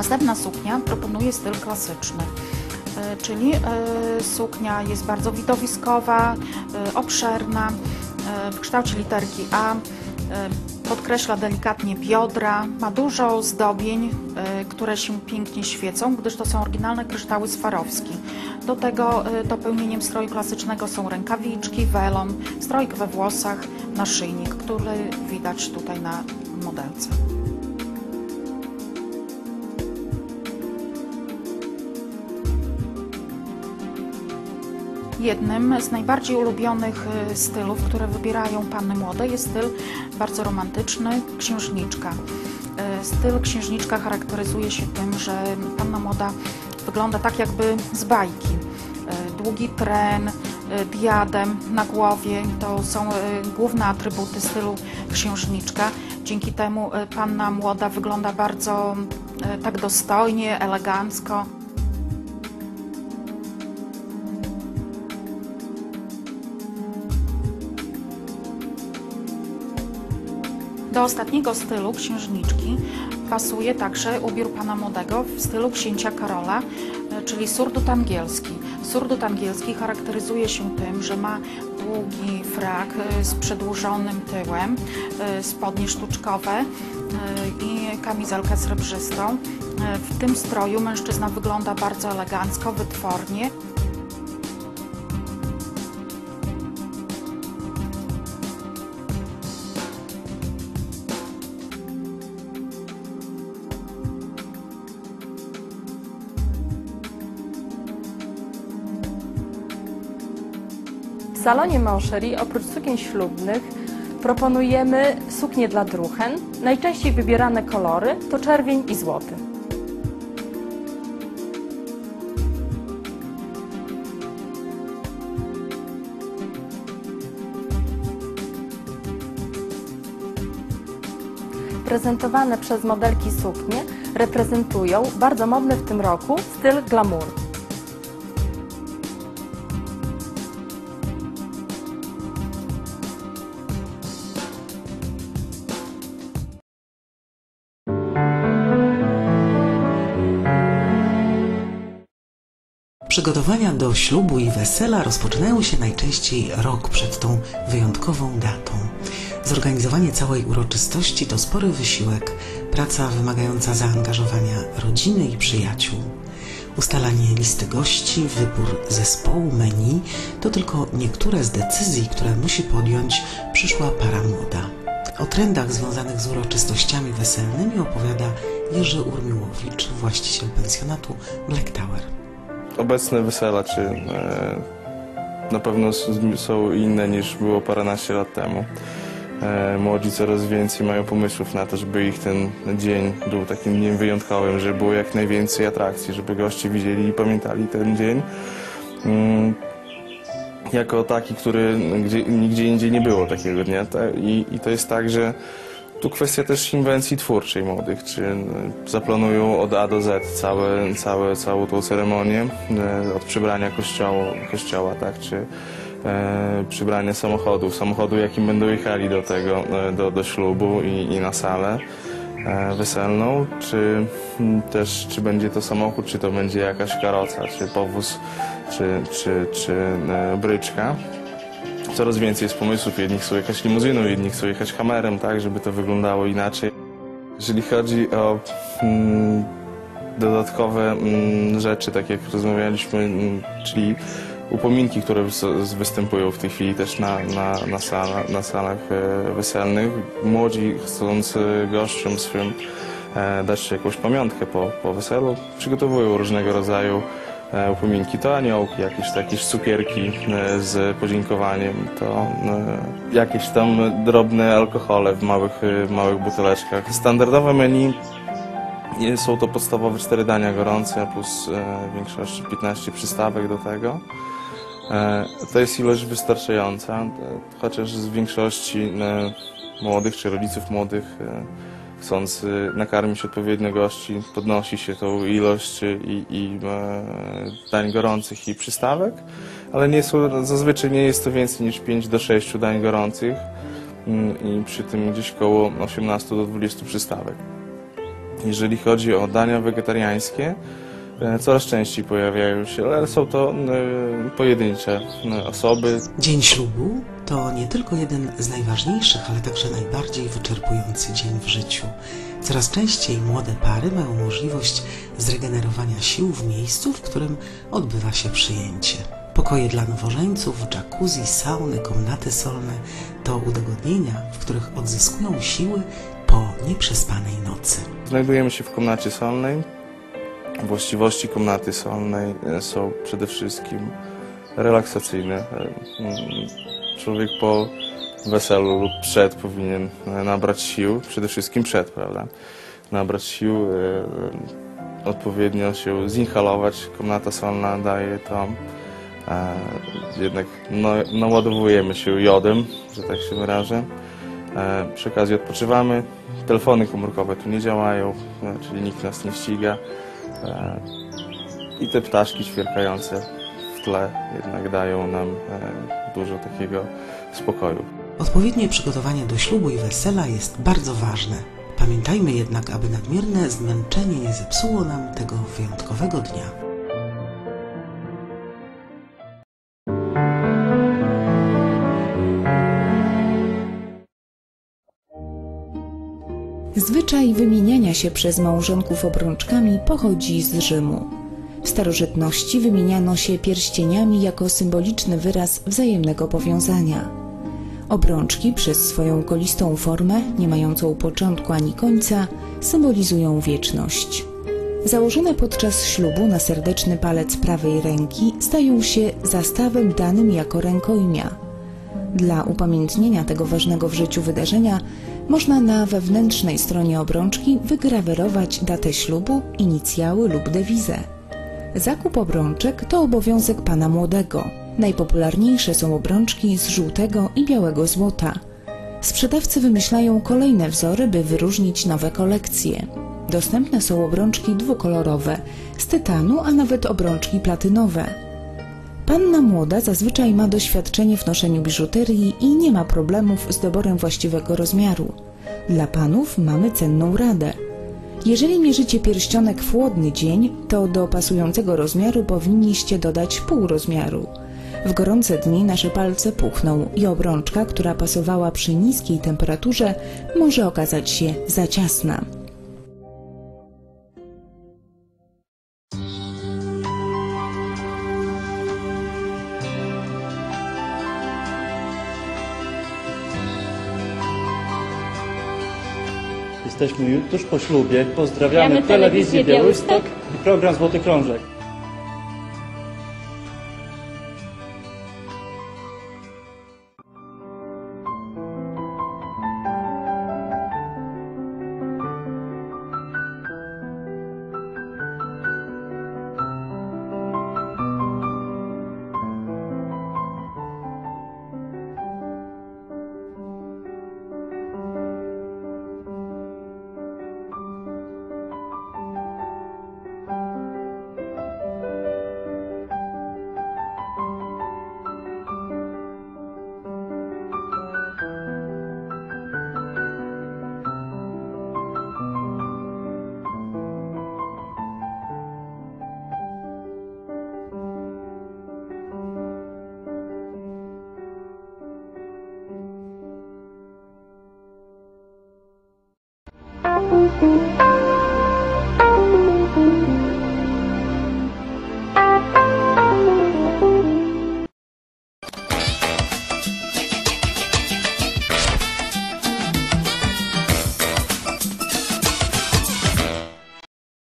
Następna suknia proponuje styl klasyczny, e, czyli e, suknia jest bardzo widowiskowa, e, obszerna, w kształcie literki A, podkreśla delikatnie biodra, ma dużo ozdobień, e, które się pięknie świecą, gdyż to są oryginalne kryształy Swarowski. Do tego dopełnieniem stroju klasycznego są rękawiczki, welon, strojk we włosach, naszyjnik, który widać tutaj na modelce. Jednym z najbardziej ulubionych y, stylów, które wybierają panny młode, jest styl bardzo romantyczny, księżniczka. Y, Styl księżniczka charakteryzuje się tym, że panna młoda wygląda tak jakby z bajki. Y, Długi tren, diadem na głowie to są główne atrybuty stylu księżniczka. Dzięki temu panna młoda wygląda bardzo tak dostojnie, elegancko. Do ostatniego stylu księżniczki pasuje także ubiór pana młodego w stylu księcia Karola, e, czyli surdut angielski. Surdut angielski charakteryzuje się tym, że ma długi frak e, z przedłużonym tyłem, e, spodnie sztuczkowe i kamizelkę srebrzystą. W tym stroju mężczyzna wygląda bardzo elegancko, wytwornie. W salonie Moncherie oprócz sukien ślubnych proponujemy suknie dla druchen. Najczęściej wybierane kolory to czerwień i złoty. Prezentowane przez modelki suknie reprezentują bardzo modny w tym roku styl glamour. Przygotowania do ślubu i wesela rozpoczynają się najczęściej rok przed tą wyjątkową datą. Zorganizowanie całej uroczystości to spory wysiłek, praca wymagająca zaangażowania rodziny i przyjaciół. Ustalanie listy gości, wybór zespołu, menu to tylko niektóre z decyzji, które musi podjąć przyszła para młoda. O trendach związanych z uroczystościami weselnymi opowiada Jerzy Urmiłowicz, właściciel pensjonatu Black Tower. Obecne wesela, czy e, na pewno są inne niż było paręnaście lat temu. E, młodzi coraz więcej mają pomysłów na to, żeby ich ten dzień był takim dniem wyjątkowym, żeby było jak najwięcej atrakcji, żeby goście widzieli i pamiętali ten dzień. Mm, jako taki, który gdzie, nigdzie indziej nie było takiego dnia. I to jest tak, że tu kwestia też inwencji twórczej młodych, czy e, zaplanują od A do Z całe, całe, całą tą ceremonię, e, od przybrania kościoła, kościoła tak, czy e, przybrania samochodów, samochodu jakim będą jechali do tego, e, do, do ślubu i, i na salę e, weselną, czy też czy będzie to samochód, czy to będzie jakaś karoca, czy powóz, czy, czy, czy e, bryczka coraz więcej jest pomysłów. Jedni chcą jechać limuzyną, jedni chcą jechać hamerem, tak, żeby to wyglądało inaczej. Jeżeli chodzi o mm, dodatkowe mm, rzeczy, tak jak rozmawialiśmy, mm, czyli upominki, które wys- występują w tej chwili też na, na, na, sala, na salach e, weselnych. Młodzi chcąc e, gościom swym e, dać jakąś pamiątkę po, po weselu, przygotowują różnego rodzaju upominki. To aniołki, jakieś, jakieś cukierki e, z podziękowaniem, to e, jakieś tam drobne alkohole w małych, e, małych buteleczkach. Standardowe menu Są to podstawowe cztery dania gorące plus e, w większości 15 przystawek do tego. E, to jest ilość wystarczająca, e, chociaż z większości e, młodych czy rodziców młodych e, chcąc e, nakarmić odpowiednio gości podnosi się tą ilość e, i, i e, dań gorących i przystawek, ale nie są, zazwyczaj nie jest to więcej niż 5 do 6 dań gorących mm, i przy tym gdzieś koło 18 do 20 przystawek. Jeżeli chodzi o dania wegetariańskie, e, coraz częściej pojawiają się, ale są to e, pojedyncze osoby. Dzień ślubu to nie tylko jeden z najważniejszych, ale także najbardziej wyczerpujący dzień w życiu. Coraz częściej młode pary mają możliwość zregenerowania sił w miejscu, w którym odbywa się przyjęcie. Pokoje dla nowożeńców, jacuzzi, sauny, komnaty solne to udogodnienia, w których odzyskują siły po nieprzespanej nocy. Znajdujemy się w komnacie solnej. Właściwości komnaty solnej e, są przede wszystkim relaksacyjne. Człowiek po weselu lub przed powinien e, nabrać sił, przede wszystkim przed, prawda? Nabrać sił, e, e, odpowiednio się zinhalować. Komnata solna daje to. Jednak no, naładowujemy się jodem, że tak się wyrażę. Przy okazji odpoczywamy. Telefony komórkowe tu nie działają, czyli nikt nas nie ściga. I te ptaszki ćwierkające w tle jednak dają nam e, dużo takiego spokoju. Odpowiednie przygotowanie do ślubu i wesela jest bardzo ważne. Pamiętajmy jednak, aby nadmierne zmęczenie nie zepsuło nam tego wyjątkowego dnia. Zwyczaj wymieniania się przez małżonków obrączkami pochodzi z Rzymu. W starożytności wymieniano się pierścieniami jako symboliczny wyraz wzajemnego powiązania. Obrączki przez swoją kolistą formę, nie mającą początku ani końca, symbolizują wieczność. Założone podczas ślubu na serdeczny palec prawej ręki stają się zastawem danym jako rękojmia. Dla upamiętnienia tego ważnego w życiu wydarzenia można na wewnętrznej stronie obrączki wygrawerować datę ślubu, inicjały lub dewizę. Zakup obrączek to obowiązek pana młodego. Najpopularniejsze są obrączki z żółtego i białego złota. Sprzedawcy wymyślają kolejne wzory, by wyróżnić nowe kolekcje. Dostępne są obrączki dwukolorowe, z tytanu, a nawet obrączki platynowe. Panna młoda zazwyczaj ma doświadczenie w noszeniu biżuterii i nie ma problemów z doborem właściwego rozmiaru. Dla panów mamy cenną radę. Jeżeli mierzycie pierścionek w chłodny dzień, to do pasującego rozmiaru powinniście dodać pół rozmiaru. W gorące dni nasze palce puchną i obrączka, która pasowała przy niskiej temperaturze, może okazać się za ciasna. Jesteśmy już tuż po ślubie. Pozdrawiamy telewizję Białystok i program Złoty Krążek.